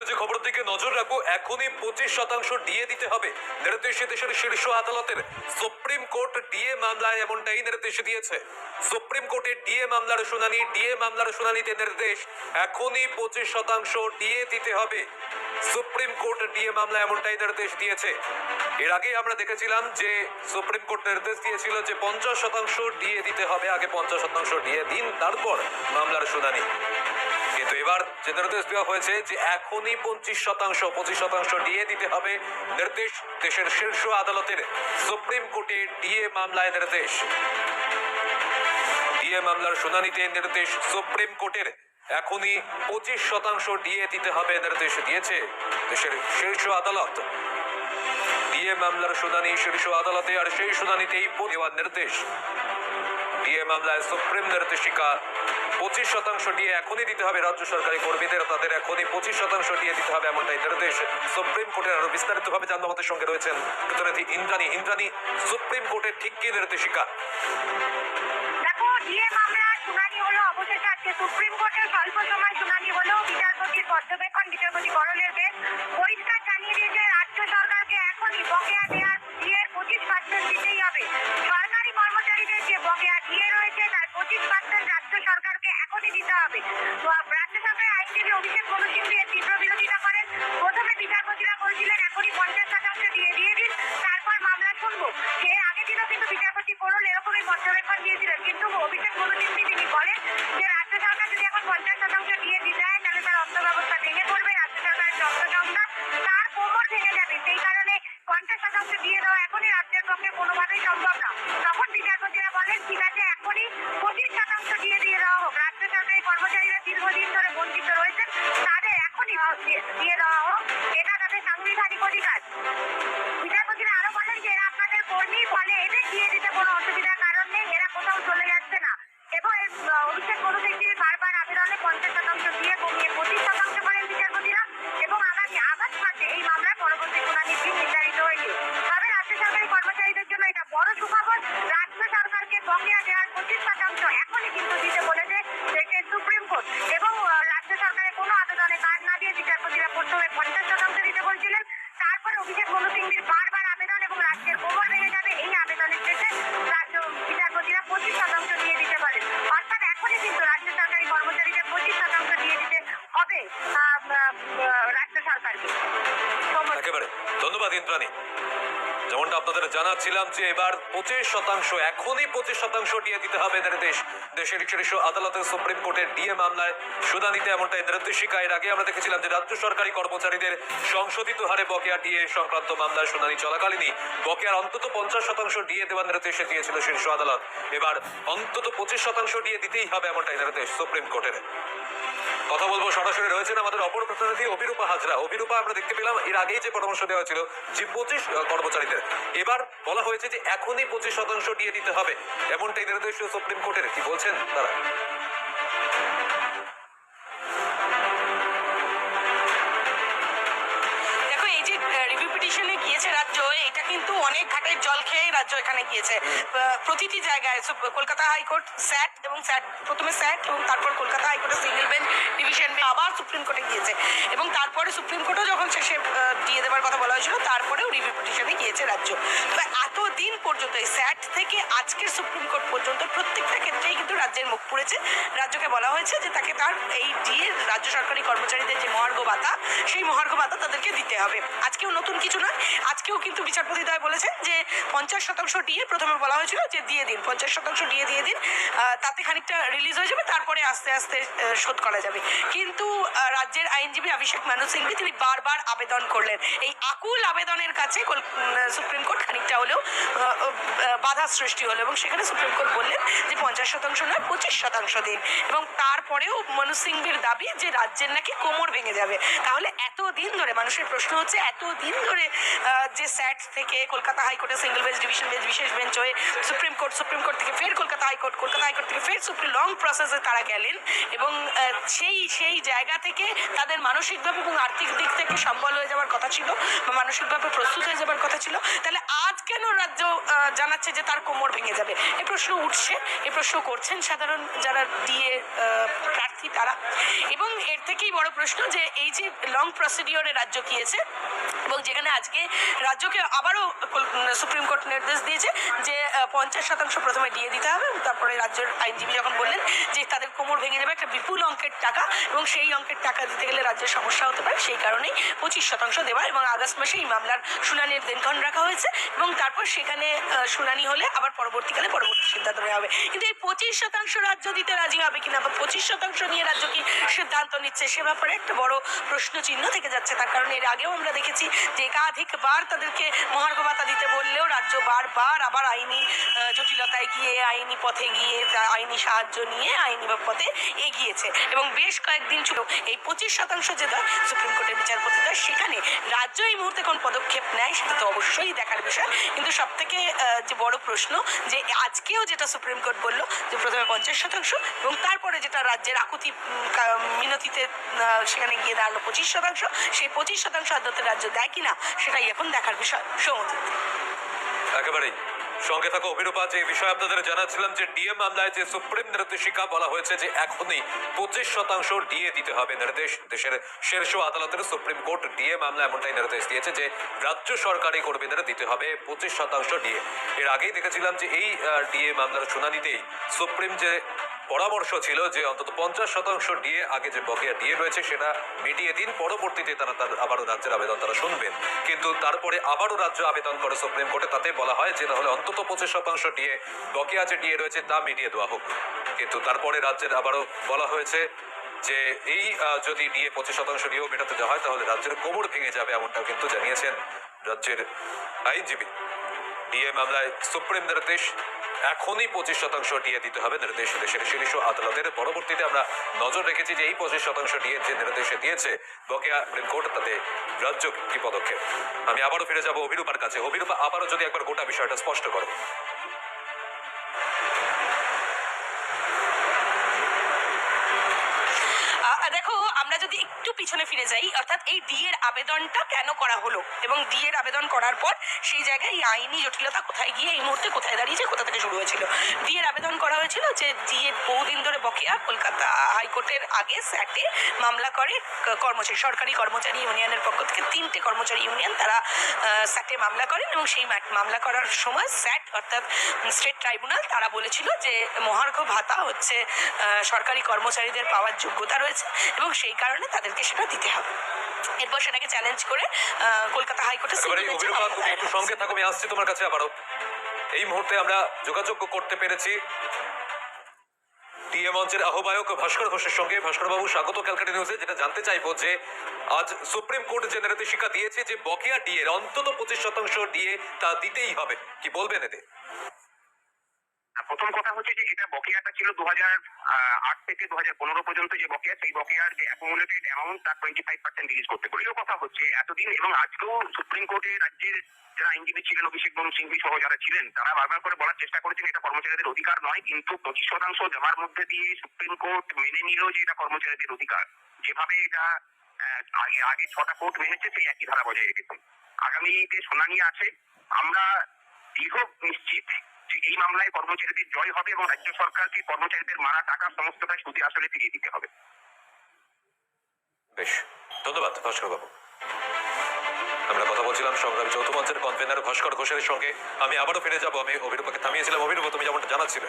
যে খবর দিকে নজর রাখব, এখনই পঁচিশ শতাংশ ডিএ দিতে হবে। নির্দেশে দেশের শীর্ষ আদালতের সুপ্রিম কোর্ট ডিএ মামলায় এমনটাই নির্দেশ দিয়েছে। সুপ্রিম কোর্টে ডিএ মামলার শুনানি, ডিএ মামলার শুনানিতে নির্দেশ, এখনই পঁচিশ শতাংশ ডিএ দিতে হবে। সুপ্রিম কোর্ট ডিএ মামলা এমনটাই নির্দেশ দিয়েছে। এর আগে আমরা দেখেছিলাম যে সুপ্রিম কোর্ট নির্দেশ দিয়েছিল যে পঞ্চাশ শতাংশ ডিএ দিতে হবে, আগে পঞ্চাশ শতাংশ ডিএ দিন, তারপর মামলার শুনানি। কিন্তু এবার যে নির্দেশ দেওয়া হয়েছে যে এখনই পঁচিশ শতাংশ পঁচিশ শতাংশ ডিএ দিতে হবে নির্দেশ দেশের শীর্ষ আদালতের সুপ্রিম কোর্টে ডিএ মামলায় নির্দেশ। ডিএ মামলার শুনানিতে নির্দেশ সুপ্রিম কোর্টের। এখনই পঁচিশ শতাংশ ডিএ দিতে হবে নির্দেশ দিয়েছে দেশের শীর্ষ আদালত। ডিএ মামলার শুনানি শীর্ষ আদালতে আর সেই শুনানিতেই দেওয়ার নির্দেশ। ডিএ মামলায় সুপ্রিম নির্দেশিকা পঁচিশ শতাংশ ডিএ এখনই দিতে হবে রাজ্য সরকারি কর্মীদের, তাদের এখনই পঁচিশ শতাংশ ডিএ দিতে হবে এমনটাই নির্দেশ সুপ্রিম কোর্টের। আরও বিস্তারিত ভাবে জানব আমাদের সঙ্গে রয়েছেন প্রতিনিধি ইন্দ্রাণী। ইন্দ্রাণী, সুপ্রিম কোর্টের ঠিক কি নির্দেশিকা সুপ্রিম কোর্টের স্বল্প সময় শুনানি হলো বিচারপতির পর্যবেক্ষণ, বিচারপতি করলের বেশ পরিষ্কার জানিয়ে দিয়েছে, রাজ্য সরকারকে এখনই বকেয়া দেওয়ার ডিএ পঁচিশ পার্সেন্ট দিতেই হবে। কর্মচারীদের যে বকেয়া ডিএ রয়েছে, তার পঁচিশ পার্সেন্ট রাজ্য সরকারকে এখনই দিতে হবে। তো রাজ্য সরকারের আইনজীবী অভিষেক মনু সিংভি তীব্র বিরোধিতা করেন। প্রথমে বিচারপতিরা বলছিলেন, এখনই পঞ্চাশ শতাংশ দিয়ে দিয়ে দিন, তারপর মামলা শুনব। এর আগের দিনও কিন্তু বিচারপতি করল এরকমই পর্যবেক্ষণ দিয়েছিলেন। কিন্তু অভিষেক মনু তিনি বলেন যে, রাজ্য সরকার যদি এখন পঞ্চাশ শতাংশ দিয়ে দিতে হয় তাহলে তার অর্থ ব্যবস্থা ভেঙে পড়বে, রাজ্য সরকারের যন্ত্র সংস্থা তার কোমর ভেঙে যাবে। সেই কারণে পঞ্চাশ শতাংশ দিয়ে দেওয়া এখনই রাজ্যের পক্ষে কোনোভাবেই সম্ভব না তখন বিচারপতিরা বলেন যেমনটা আপনাদের জানাচ্ছিলাম যে এবার পঁচিশ শতাংশ, এখনই পঁচিশ শতাংশ ডিএ দিতে হবে দেশের শীর্ষ আদালতের সুপ্রিম কোর্টের ডিএ মামলায় শুনানিতে এর আগে আমরা দেখেছিলাম যে রাজ্য সরকারি কর্মচারীদের সংশোধিত হারে বকেয়া ডিএ সংক্রান্ত শুনানি চলাকালীনই বকেয়ার অন্তত পঞ্চাশ শতাংশ ডিএ দেওয়ার নির্দেশ দিয়েছিল শীর্ষ আদালত। এবার অন্তত পঁচিশ শতাংশ ডিএ দিতেই হবে এমনটাই নির্দেশ সুপ্রিম কোর্টের। কথা বলব সরাসরি, রয়েছেন আমাদের অপর প্রতিনিধি অভিরূপা হাজরা। অভিরূপা, আমরা দেখতে পেলাম, এর আগেই যে পরামর্শ দেওয়া ছিল যে পঁচিশ কর্মচারীদের এবার বলা হয়েছে যে এখনই পঁচিশ শতাংশ দিয়ে দিতে হবে। এমনটাই নির্দেশ সুপ্রিম কোর্টের। কি বলছেন তারা? দেখো, এই যে রিভিউ পিটিশনে গিয়েছে রাজ্য, এটা কিন্তু অনেক ঘাটের জল খেয়ে রাজ্য এখানে গিয়েছে। প্রতিটি জায়গায় কলকাতা হাইকোর্ট স্যাট এবং স্যাট, প্রথমে স্যাট এবং তারপর কলকাতা হাইকোর্টের সিঙ্গেল বেঞ্চ ডিভিশন বেঞ্চ আবার সুপ্রিম কোর্টে গিয়েছে। এবং তারপরে সুপ্রিম কোর্টও যখন শেষে দিয়ে দেওয়ার কথা বলা হয়েছিল, তারপরেও রিভিউ পিটিশনে গিয়েছে রাজ্য। তো এতদিন পর্যন্ত এই স্যাট থেকে আজকের সুপ্রিম কোর্ট পর্যন্ত প্রত্যেকটা ক্ষেত্রেই কিন্তু রাজ্যের মুখ পুড়েছে। রাজ্যকে বলা হয়েছে যে তাকে তার এই ডিএ, রাজ্য সরকারি কর্মচারীদের যে মহার্ঘ ভাতা, সেই মহার্ঘ ভাতা তাদেরকে দিতে হবে। আজকেও নতুন কিছু নয়, আজকেও কিন্তু বিচারপতি দ্বয় বলেছেন যে পঞ্চাশ শতাংশ ডিএ প্রথমে বলা হয়েছিল যে দিয়ে দিন। পঞ্চাশ শতাংশ ডিএ দিয়ে দিন তাতে খানিকটা রিলিজ হয়ে যাবে, তারপরে আস্তে আস্তে শোধ করা যাবে। কিন্তু রাজ্যের আইনজীবী অভিষেক মানু সিংভি তিনি বারবার আবেদন করলেন। এই আকুল আবেদনের কাছে সুপ্রিম কোর্ট খানিকটা হলেও বাধা সৃষ্টি হলো এবং সেখানে সুপ্রিম কোর্ট বললেন যে পঞ্চাশ শতাংশ নয়, পঁচিশ শতাংশ দিন। এবং তারপরেও মনু সিংভির দাবি যে রাজ্যের নাকি কোমর ভেঙে যাবে। তাহলে এত দিন ধরে মানুষের প্রশ্ন হচ্ছে এত দিন ধরে যে স্যাট থেকে কলকাতা হাইকোর্টের সিঙ্গেল বেঞ্চ ডিভিশন বেঞ্চ বিশেষ বেঞ্চ হয়ে সুপ্রিম কোর্ট সুপ্রিম কোর্ট থেকে ফের কলকাতা হাইকোর্ট কলকাতা হাইকোর্ট থেকে ফের সুপ্রিম লং প্রসেসে তারা গেলেন এবং সেই সেই জায়গা থেকে তাদের মানসিকভাবে এবং আর্থিক দিক থেকে সম্বল হয়ে যাওয়ার কথা ছিল বা মানসিকভাবে প্রস্তুত হয়ে যাওয়ার কথা ছিল। তাহলে আজ কেন রাজ্য জানাচ্ছে যে তার কোমর ভেঙে যাবে? এ প্রশ্ন উঠছে, এ প্রশ্ন করছেন সাধারণ যারা ডিএ প্রার্থী তারা। এবং এর থেকেই বড় প্রশ্ন যে এই যে লং প্রসিডিওরে রাজ্য গিয়েছে এবং যেখানে আজকে রাজ্যকে আবারও সুপ্রিম কোর্ট নির্দেশ দিয়েছে যে পঞ্চাশ শতাংশ প্রথমে দিয়ে দিতে হবে। তারপরে রাজ্যের আইনজীবী যখন বললেন যে, তাদের কোমর ভেঙে যাবে একটা বিপুল অঙ্কের টাকা এবং সেই অঙ্কের টাকা দিতে গেলে রাজ্যের সমস্যা হতে পারে। সেই কারণেই পঁচিশ শতাংশ দেওয়া এবং আগস্ট মাসে এই মামলার শুনানির দিনক্ষণ রাখা হয়েছে এবং তারপর সেখানে শুনানি হলে আবার পরবর্তীকালে পরবর্তী সিদ্ধান্ত নেওয়া হবে। কিন্তু এই পঁচিশ শতাংশ রাজ্য দিতে রাজি হবে কিনা বা পঁচিশ শতাংশ নিয়ে রাজ্য কি সিদ্ধান্ত নিচ্ছে, সে ব্যাপারে একটা বড় প্রশ্ন চিহ্ন থেকে যাচ্ছে। তার কারণে এর আগেও আমরা দেখেছি যে একাধিকবার তাদেরকে মহার্ঘ ভাতা দিতে বললেও রাজ্য বারবার আবার আইনি জটিলতায় গিয়ে, আইনি পথে গিয়ে আইনি সাহায্য নিয়ে, আইনি পথে এগিয়েছে। এবং বেশ কয়েকদিন ছিল, এই পঁচিশ শতাংশ যে দেয় সুপ্রিম কোর্টের বিচারপতি দেয় সেখানে রাজ্য এই মুহূর্তে কোন পদক্ষেপ নেয় সেটা তো অবশ্যই দেখার বিষয়। কিন্তু সব থেকে যে বড় প্রশ্ন, যে আজকেও যেটা সুপ্রিম কোর্ট বলল যে প্রথমে পঞ্চাশ শতাংশ এবং তারপরে যেটা রাজ্যের আকুতি মিনতিতে সেখানে গিয়ে দাঁড়াল পঁচিশ শতাংশ, সেই পঁচিশ শতাংশ আদতে রাজ্য দেয় কিনা সেটাই এখন দেখার বিষয়। সৌমতি। একেবারেই। সঙ্গে থাকা অভিরূপা, যে বিষয়ে আপনাদের জানাচ্ছিলাম যে ডিএ মামলায় যে সুপ্রিম নির্দেশিকা বলা হয়েছে যে এখনই পঁচিশ শতাংশ ডিএ দিতে হবে নির্দেশ, দেশের শীর্ষ আদালতের সুপ্রিম কোর্ট ডিএ মামলা এমনটাই নির্দেশ দিয়েছে যে রাজ্য সরকারি কর্মীদের দিতে হবে পঁচিশ শতাংশ ডিএ। এর আগেই দেখেছিলাম যে এই ডিএ মামলার শুনানিতেই সুপ্রিম যে পরামর্শ ছিল যে অন্তত পঞ্চাশ শতাংশ ডিএ আগে যে বকেয়া ডিএ রয়েছে সেটা মিটিয়ে দিন। পরবর্তীতে তারা তার আবারও রাজ্যের আবেদন তারা শুনবেন। কিন্তু তারপরে আবারও রাজ্য আবেদন করে সুপ্রিম কোর্টে তাতে বলা হয় যে তাহলে অন্তত পঁচিশ শতাংশ ডিএ বকেয়া যে ডিএ রয়েছে তা মিটিয়ে দেওয়া হোক। কিন্তু তারপরে রাজ্যের আবারও বলা হয়েছে যে এই যদি ডিএ পঁচিশ শতাংশ ডিএও মেটাতে দেওয়া হয় তাহলে রাজ্যের কোমর ভেঙে যাবে এমনটাও কিন্তু জানিয়েছেন রাজ্যের আইনজীবী। ডিএ মামলায় সুপ্রিম নির্দেশ এখনই পঁচিশ শতাংশ ডিএ দিতে হবে নির্দেশ দেশের শীর্ষ আদালতের। পরবর্তীতে আমরা নজর রেখেছি যে এই পঁচিশ শতাংশ ডিএ যে নির্দেশে দিয়েছে বকেয়া সুপ্রিম কোর্ট, তাতে রাজ্য কি পদক্ষেপ? আমি আবারও ফিরে যাব অভিরূপার কাছে। অভিরূপা, আবারও যদি একবার গোটা বিষয়টা স্পষ্ট করো। পিছনে ফিরে যাই, অর্থাৎ এই ডিএর আবেদনটা কেন করা হলো? এবং ডিএর আবেদন করার পর সেই জায়গায় এই আইনি জটিলতা কোথায় গিয়ে, এই মুহূর্তে কোথায় দাঁড়িয়েছে, কোথা থেকে শুরু হয়েছিল? ডিএর আবেদন করা হয়েছিল যে ডিএ বহুদিন ধরে বকেয়া, কলকাতা হাইকোর্টের আগে স্যাটে মামলা করে কর্মচারী, সরকারি কর্মচারী ইউনিয়নের পক্ষ থেকে তিনটে কর্মচারী ইউনিয়ন তারা স্যাটে মামলা করেন এবং সেই মামলা করার সময় স্যাট, অর্থাৎ স্টেট ট্রাইব্যুনাল তারা বলেছিল যে মহার্ঘ ভাতা হচ্ছে সরকারি কর্মচারীদের পাওয়ার যোগ্যতা রয়েছে এবং সেই কারণে তাদেরকে সেটা দিতে হবে। এরপর সেটাকে চ্যালেঞ্জ করে কলকাতা হাইকোর্টে একটু সঙ্গে থাকো আমি আসছি তোমার কাছে আবারও। এই মুহূর্তে আমরা যোগাযোগ করতে পেরেছি টিএ মঞ্চের আহ্বায়ক ভাস্কর ঘোষের সঙ্গে। ভাস্কর বাবু স্বাগত ক্যালকাটা নিউজে। যেটা জানতে চাইব যে আজ সুপ্রিম কোর্ট যে নির্দেশিকা দিয়েছে যে বকেয়া ডিএ অন্তত পঁচিশ শতাংশ ডিএ তা দিতেই হবে। কি বলবেন এতে? প্রথম কথা হচ্ছে যে এটা বকেয়াটা ছিল দু হাজার আট থেকে দু হাজার পনেরো পর্যন্ত যে বকেয়া, সেই বকেয়ার যে অ্যাকুমুলেটেড অ্যামাউন্ট তার টোয়েন্টি ফাইভ পার্সেন্ট রিলিজ করতে পারে কথা হচ্ছে, এতদিন এবং আজকেও সুপ্রিম কোর্টে রাজ্যের যারা আইনজীবী ছিলেন, অভিষেক বনু সিংভি সহ যারা ছিলেন, তারা বারবার করে বলার চেষ্টা করেছেন এটা কর্মচারীদের অধিকার নয়, কিন্তু পঁচিশ শতাংশ জমার মধ্যে দিয়ে সুপ্রিম কোর্ট মেনে নিল যে এটা কর্মচারীদের অধিকার। যেভাবে এটা আগে আগে ছটা কোর্ট মেনেছে, সেই একই ধারা বজায় রেখেছে। আগামীতে শুনানি আছে। আমরা দৃঢ় নিশ্চিত এই মামলায় কর্মচারীদের জয় হবে এবং রাজ্য সরকারকে কর্মচারীদের মারা, টাকা সমস্তটা সুদে আসলে ফিরিয়ে দিতে হবে। বেশ, ধন্যবাদ ভাস্কর বাবু। আমরা কথা বলছিলাম সংগ্রামী যৌথ মঞ্চের কনভেনার ভাস্কর ঘোষের সঙ্গে। আমি আবারও ফিরে যাব, আমি অভিরূপাকে থামিয়েছিলাম। অভিরূপ, তুমি যেমনটা জানাচ্ছিলে।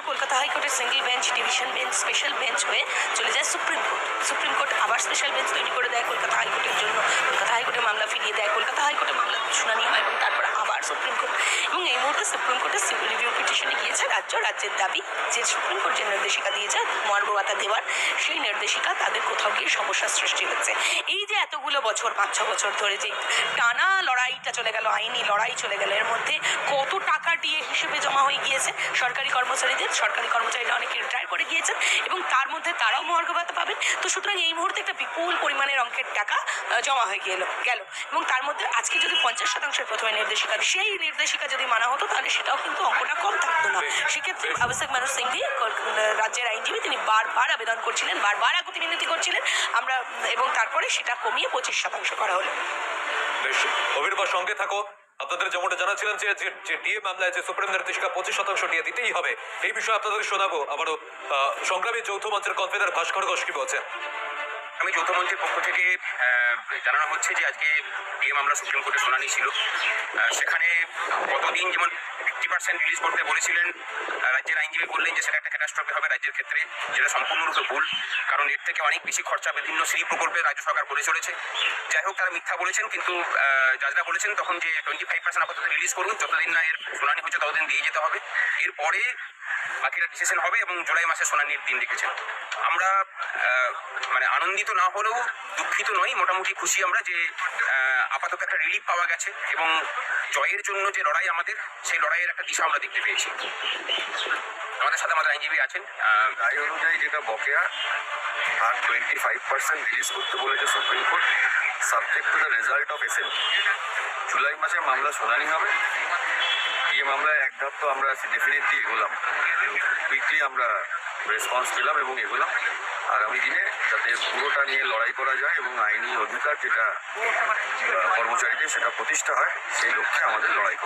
তারপর কলকাতা হাইকোর্টের single bench division bench special bench হয়ে চলে যায় সুপ্রিম কোর্ট। সুপ্রিম কোর্ট আবার স্পেশাল বেঞ্চ তৈরি করে দেয় কলকাতা হাইকোর্টের জন্য। কলকাতা হাইকোর্টে মামলা ফিরিয়ে দেয়। কলকাতা হাইকোর্টে মামলা শুনানি হয় এবং তারপর আবার সুপ্রিম কোর্ট। এবং এই মুহূর্তে সুপ্রিম কোর্টে সিভিল রিভিউ পিটিশনে গিয়েছে। রাজ্য, রাজ্যের দাবি যে সুপ্রিম কোর্ট যে নির্দেশিকা দিয়েছে মর্মবাতা দেওয়ার সেই নির্দেশিকা তাদের কোথাও গিয়ে সমস্যার সৃষ্টি হচ্ছে। এই যে এতগুলো বছর, পাঁচ, ছ বছর ধরে যে টানা লড়াইটা চলে গেল, আইনি লড়াই চলে গেল, এর মধ্যে কত টাকা ডিএ হিসেবে জমা হয়ে গিয়েছে সরকারি কর্মচারীদের? সরকারি কর্মচারীরা অনেকে রিটায়ার করে গিয়েছেন এবং তার মধ্যে তারাও মহার্ঘ ভাতা পাবেন। তো সুতরাং এই মুহূর্তে একটা বিপুল পরিমাণের অঙ্কের টাকা জমা হয়ে গেল গেল এবং তার মধ্যে আজকে যদি পঞ্চাশ শতাংশের প্রথমে নির্দেশিকা, সেই নির্দেশিকা যদি মানা হতো, তাহলে সেটাও কিন্তু অঙ্কটা কম থাকতো না। সেক্ষেত্রে অভিষেক মানুষ সিংভি রাজ্যের আইনজীবী তিনি বারবার আবেদন করছিলেন, বারবার আকুতি মিনতি করছিলেন। আমরা, এবং তারপরে সেটা কমিয়ে পঁচিশ শতাংশ করা হলো। বেশ সঙ্গে থাকো। আপনাদের যেমনটা জানাচ্ছিলাম যে, যে- ডিএ মামলায় যে সুপ্রিম নির্দেশিকা পঁচিশ শতাংশ দিতেই হবে। এই বিষয়ে আপনাদের শোনাবো আবারও সংগ্রামী যৌথ মঞ্চের কনভেনার ভাস্কর ঘোষ কি বলছেন? আমি যৌথ মঞ্চের পক্ষ থেকে জানানো হচ্ছে যে আজকে ডিএ মামলা সুপ্রিম কোর্টে শুনানি ছিল। সেখানে কতদিন যেমন ফিফটি পার্সেন্ট রিলিজ করতে বলেছিলেন রাজ্যের আইনজীবী বললেন যে সেটা একটা ক্যাটাস্ট্রফি হবে রাজ্যের ক্ষেত্রে, যেটা সম্পূর্ণরূপে ভুল, কারণ এর থেকে অনেক বেশি খরচা বিভিন্ন শ্রী প্রকল্পে রাজ্য সরকার করে চলেছে। যাই হোক, তারা মিথ্যা বলেছেন, কিন্তু জাজরা বলেছেন তখন যে টোয়েন্টি ফাইভ পার্সেন্ট আপাতত রিলিজ করুন, যতদিন না এর শুনানি হচ্ছে ততদিন দিয়ে যেতে হবে। এরপরে বাকিটা ডিসিশন হবে এবং জুলাই মাসে শুনানির দিন রেখেছেন আমরা মানে আনন্দিত না হলেও দুঃখিত নই। মোটামুটি খুশি আমরা যে আপাতত একটা রিলিফ পাওয়া গেছে এবং জয়ের জন্য যে লড়াই আমাদের, সেই লড়াইয়ের একটা দিশা আমরা দেখতে পেয়েছি। আমাদের সাথে আমাদের আইনজীবী আছেন আই অনুযায়ী যেটা বকেয়া, আর টোয়েন্টি ফাইভ পার্সেন্ট রিলিজ করতে বলেছে supreme court subject to the result of S L July মাসে মামলা শুনানি হবে। এই মামলায় এক ধাপ তো আমরা ডেফিনেটলি এগোলাম। কুইকলি আমরা রেসপন্স পেলাম এবং এগোলাম। আগামী দিনে যাতে পুরোটা নিয়ে লড়াই করা যায় এবং আইনি অধিকার যেটা কর্মচারীদের সেটা প্রতিষ্ঠা হয়, সেই লক্ষ্যে 让我再找一个。